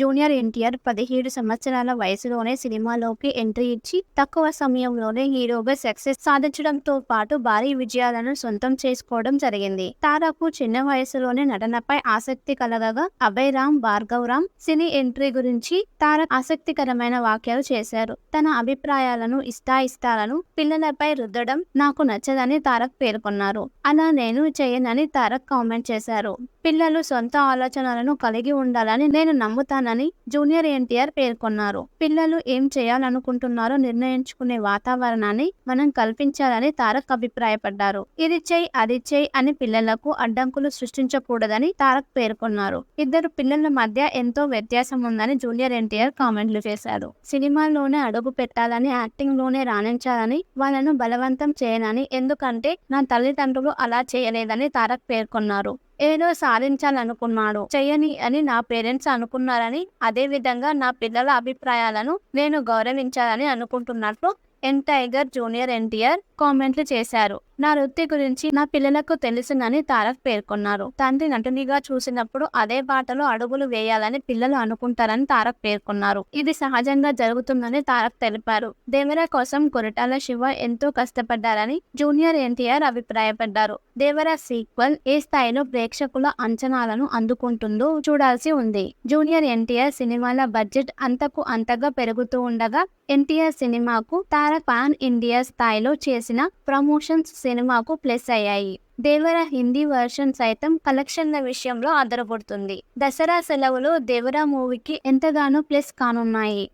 Junior NTR పదిహేడు సంవత్సరాల వయసులోనే సినిమాలోకి ఎంట్రీ ఇచ్చి తక్కువ సమయంలోనే హీరోగా సక్సెస్ సాధించడంతో పాటు భారీ విజయాలను సొంతం చేసుకోవడం జరిగింది. తారాకు చిన్న వయసులోనే నటనపై ఆసక్తి కలగగా అభయ్ రామ్ భార్గవ్ రామ్ సినీ ఎంట్రీ గురించి తార ఆసక్తికరమైన వ్యాఖ్యలు చేశారు. తన అభిప్రాయాలను ఇష్టాయిష్టాలను పిల్లలపై రుద్దడం నాకు నచ్చదని తారక్ పేర్కొన్నారు. అలా నేను చేయనని తారక్ కామెంట్ చేశారు. పిల్లలు సొంత ఆలోచనలను కలిగి ఉండాలని నేను నమ్ముతాను నమ్ముతానని జూనియర్ ఎన్టీఆర్ పేర్కొన్నారు. పిల్లలు ఏం చేయాలనుకుంటున్నారో నిర్ణయించుకునే వాతావరణాన్ని మనం కల్పించాలని తారక్ అభిప్రాయపడ్డారు. ఇది చేయి అది చేయి అని పిల్లలకు అడ్డంకులు సృష్టించకూడదని తారక్ పేర్కొన్నారు. ఇద్దరు పిల్లల మధ్య ఎంతో వ్యత్యాసం ఉందని జూనియర్ ఎన్టీఆర్ కామెంట్లు చేశారు. సినిమాల్లోనే అడుగు పెట్టాలని యాక్టింగ్లోనే రాణించాలని వాళ్ళను బలవంతం చేయనని ఎందుకంటే నా తల్లిదండ్రులు అలా చేయలేదని తారక్ పేర్కొన్నారు. ఏదో సాధించాలనుకున్నాడు. చెయ్యని అని నా పేరెంట్స్ అనుకున్నారని అదే విధంగా నా పిల్లల అభిప్రాయాలను నేను గౌరవించాలని అనుకుంటున్నట్లు ఎన్ టైగర్ జూనియర్ ఎన్టీఆర్ కామెంట్లు చేశారు. నా వృత్తి గురించి నా పిల్లలకు తెలుసునని తారక్ పేర్కొన్నారు. తండ్రి నటునిగా చూసినప్పుడు అదే బాటలో అడుగులు వేయాలని పిల్లలు అనుకుంటారని తారక్ పేర్కొన్నారు. ఇది సహజంగా జరుగుతుందని తారక్ తెలిపారు. దేవర కోసం కొరటాల శివ ఎంతో కష్టపడ్డారని జూనియర్ ఎన్టీఆర్ అభిప్రాయపడ్డారు. దేవర సీక్వెల్ ఏ స్థాయిలో ప్రేక్షకుల అంచనాలను అందుకుంటుందో చూడాల్సి ఉంది. జూనియర్ ఎన్టీఆర్ సినిమాల బడ్జెట్ అంతకు అంతగా పెరుగుతూ ఉండగా ఎన్టీఆర్ సినిమాకు తారక్ పాన్ ఇండియా స్థాయిలో చేసిన ప్రమోషన్స్ సినిమాకు ప్లస్ అయ్యాయి. దేవర హిందీ వర్షన్ సైతం కలెక్షన్ల విషయంలో ఆధారపడుతుంది. దసరా సెలవులు దేవర మూవీకి ఎంతగానో ప్లస్ కానున్నాయి.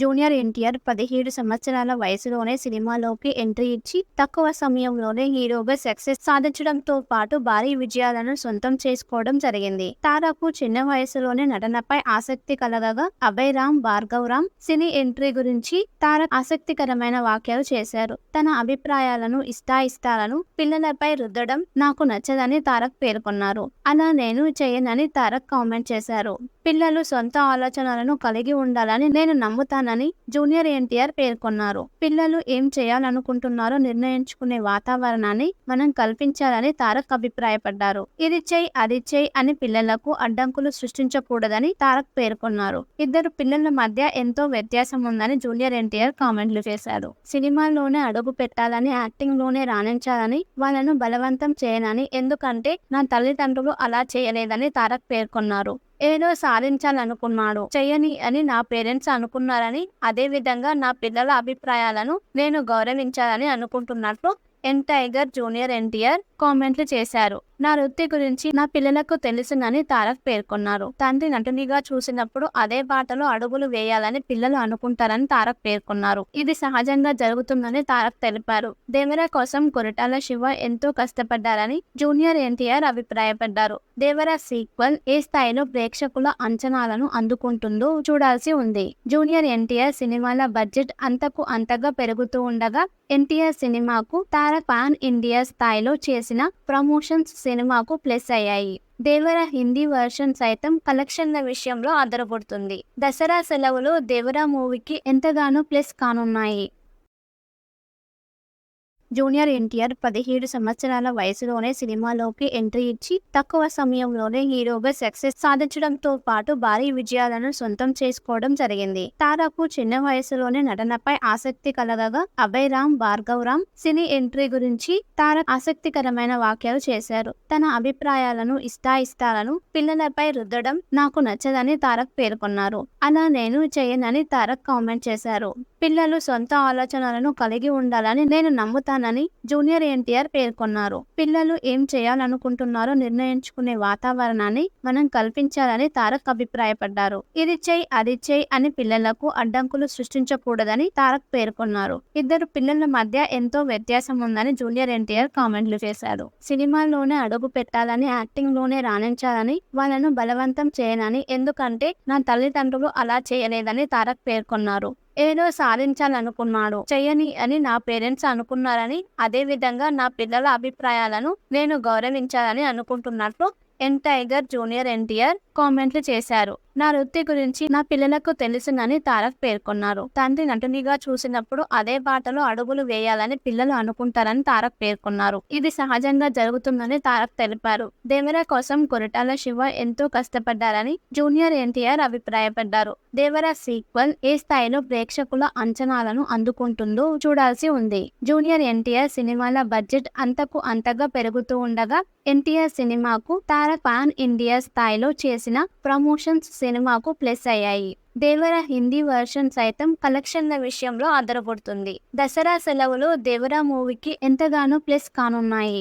జూనియర్ ఎన్టీఆర్ పదిహేడు సంవత్సరాల వయసులోనే సినిమాలోకి ఎంట్రీ ఇచ్చి తక్కువ సమయంలోనే హీరోగా సక్సెస్ సాధించడంతో పాటు భారీ విజయాలను సొంతం చేసుకోవడం జరిగింది. తారాకు చిన్న వయసులోనే నటనపై ఆసక్తి కలగగా అభయ్ రామ్ భార్గవ్ రామ్ సినీ ఎంట్రీ గురించి తారక్ ఆసక్తికరమైన వ్యాఖ్యలు చేశారు. తన అభిప్రాయాలను ఇష్టాయిష్టాలను పిల్లలపై రుద్దడం నాకు నచ్చదని తారక్ పేర్కొన్నారు. అలా నేను చేయనని తారక్ కామెంట్ చేశారు. పిల్లలు సొంత ఆలోచనలను కలిగి ఉండాలని నేను నమ్ముతానని జూనియర్ ఎన్టీఆర్ పేర్కొన్నారు. పిల్లలు ఏం చేయాలనుకుంటున్నారో నిర్ణయించుకునే వాతావరణాన్ని మనం కల్పించాలని తారక్ అభిప్రాయపడ్డారు. ఇది చేయి అది చేయి అని పిల్లలకు అడ్డంకులు సృష్టించకూడదని తారక్ పేర్కొన్నారు. ఇద్దరు పిల్లల మధ్య ఎంతో వ్యత్యాసం ఉందని జూనియర్ ఎన్టీఆర్ కామెంట్లు చేశారు. సినిమాల్లోనే అడుగు పెట్టాలని యాక్టింగ్లోనే రాణించాలని వాళ్ళను బలవంతం చేయనని ఎందుకంటే నా తల్లిదండ్రులు అలా చేయలేదని తారక్ పేర్కొన్నారు. ఏదో సాధించాలనుకున్నాడు. చెయ్యని అని నా పేరెంట్స్ అనుకున్నారని అదే విధంగా నా పిల్లల అభిప్రాయాలను నేను గౌరవించాలని అనుకుంటున్నట్లు ఎన్ టైగర్ జూనియర్ ఎన్టీఆర్ కామెంట్లు చేశారు. నా వృత్తి గురించి నా పిల్లలకు తెలుసునని తారక్ పేర్కొన్నారు. తండ్రి నటునిగా చూసినప్పుడు అదే బాటలో అడుగులు వేయాలని పిల్లలు అనుకుంటారని తారక్ పేర్కొన్నారు. ఇది సహజంగా జరుగుతుందని తారక్ తెలిపారు. దేవర కోసం కొరటాల శివ ఎంతో కష్టపడ్డారని జూనియర్ ఎన్టీఆర్ అభిప్రాయపడ్డారు. దేవర సీక్వెల్ ఏ స్థాయిలో ప్రేక్షకుల అంచనాలను అందుకుంటుందో చూడాల్సి ఉంది. జూనియర్ ఎన్టీఆర్ సినిమాల బడ్జెట్ అంతకు అంతగా పెరుగుతూ ఉండగా ఎన్టీఆర్ సినిమాకు తారక్ పాన్ ఇండియా స్థాయిలో చేసిన ప్రమోషన్స్ సినిమాకు ప్లస్ అయ్యాయి. దేవర హిందీ వర్షన్ సైతం కలెక్షన్ల విషయంలో ఆధారపడుతుంది. దసరా సెలవులు దేవరా మూవీకి ఎంతగానో ప్లస్ కానున్నాయి. జూనియర్ ఎన్టీఆర్ పదిహేడు సంవత్సరాల వయసులోనే సినిమాలోకి ఎంట్రీ ఇచ్చి తక్కువ సమయంలోనే హీరోగా సక్సెస్ సాధించడంతో పాటు భారీ విజయాలను సొంతం చేసుకోవడం జరిగింది. తారాకు చిన్న వయసులోనే నటనపై ఆసక్తి కలగగా అభయ్ రామ్ భార్గవ్ రామ్ సినీ ఎంట్రీ గురించి తారక్ ఆసక్తికరమైన వ్యాఖ్యలు చేశారు. తన అభిప్రాయాలను ఇష్టాయిష్టాలను పిల్లలపై రుద్దడం నాకు నచ్చదని తారక్ పేర్కొన్నారు. అలా నేను చేయనని తారక్ కామెంట్ చేశారు. పిల్లలు సొంత ఆలోచనలను కలిగి ఉండాలని నేను చేస్తానని జూనియర్ ఎన్టీఆర్ పేర్కొన్నారు. పిల్లలు ఏం చేయాలనుకుంటున్నారో నిర్ణయించుకునే వాతావరణాన్ని మనం కల్పించాలని తారక్ అభిప్రాయపడ్డారు. ఇది చేయి అది చేయి అని పిల్లలకు అడ్డంకులు సృష్టించకూడదని తారక్ పేర్కొన్నారు. ఇద్దరు పిల్లల మధ్య ఎంతో వ్యత్యాసం ఉందని జూనియర్ ఎన్టీఆర్ కామెంట్లు చేశారు. సినిమాల్లోనే అడుగు పెట్టాలని యాక్టింగ్లోనే రాణించాలని వాళ్ళను బలవంతం చేయనని ఎందుకంటే నా తల్లిదండ్రులు అలా చేయలేదని తారక్ పేర్కొన్నారు. ఏదో సాధించాలనుకున్నాడు. చెయ్యని అని నా పేరెంట్స్ అనుకున్నారని అదే విధంగా నా పిల్లల అభిప్రాయాలను నేను గౌరవించాలని అనుకుంటున్నట్లు ఎన్ టైగర్ జూనియర్ ఎన్టీఆర్ కామెంట్లు చేశారు. నా వృత్తి గురించి నా పిల్లలకు తెలుసునని తారక్ పేర్కొన్నారు. తండ్రి నటునిగా చూసినప్పుడు అదే బాటలో అడుగులు వేయాలని పిల్లలు అనుకుంటారని తారక్ పేర్కొన్నారు. ఇది సహజంగా జరుగుతుందని తారక్ తెలిపారు. దేవర కోసం కొరటాల శివ ఎంతో కష్టపడ్డారని జూనియర్ ఎన్టీఆర్ అభిప్రాయపడ్డారు. దేవర సీక్వెల్ ఏ స్థాయిలో ప్రేక్షకుల అంచనాలను అందుకుంటుందో చూడాల్సి ఉంది. జూనియర్ ఎన్టీఆర్ సినిమాల బడ్జెట్ అంతకు అంతగా పెరుగుతూ ఉండగా ఎన్టీఆర్ సినిమాకు తారక్ పాన్ ఇండియా స్థాయిలో చేసిన ప్రమోషన్స్ సినిమాకు ప్లస్ అయ్యాయి. దేవర హిందీ వర్షన్ సైతం కలెక్షన్ల విషయంలో ఆధారపడుతుంది. దసరా సెలవులు దేవర మూవీకి ఎంతగానో ప్లస్ కానున్నాయి.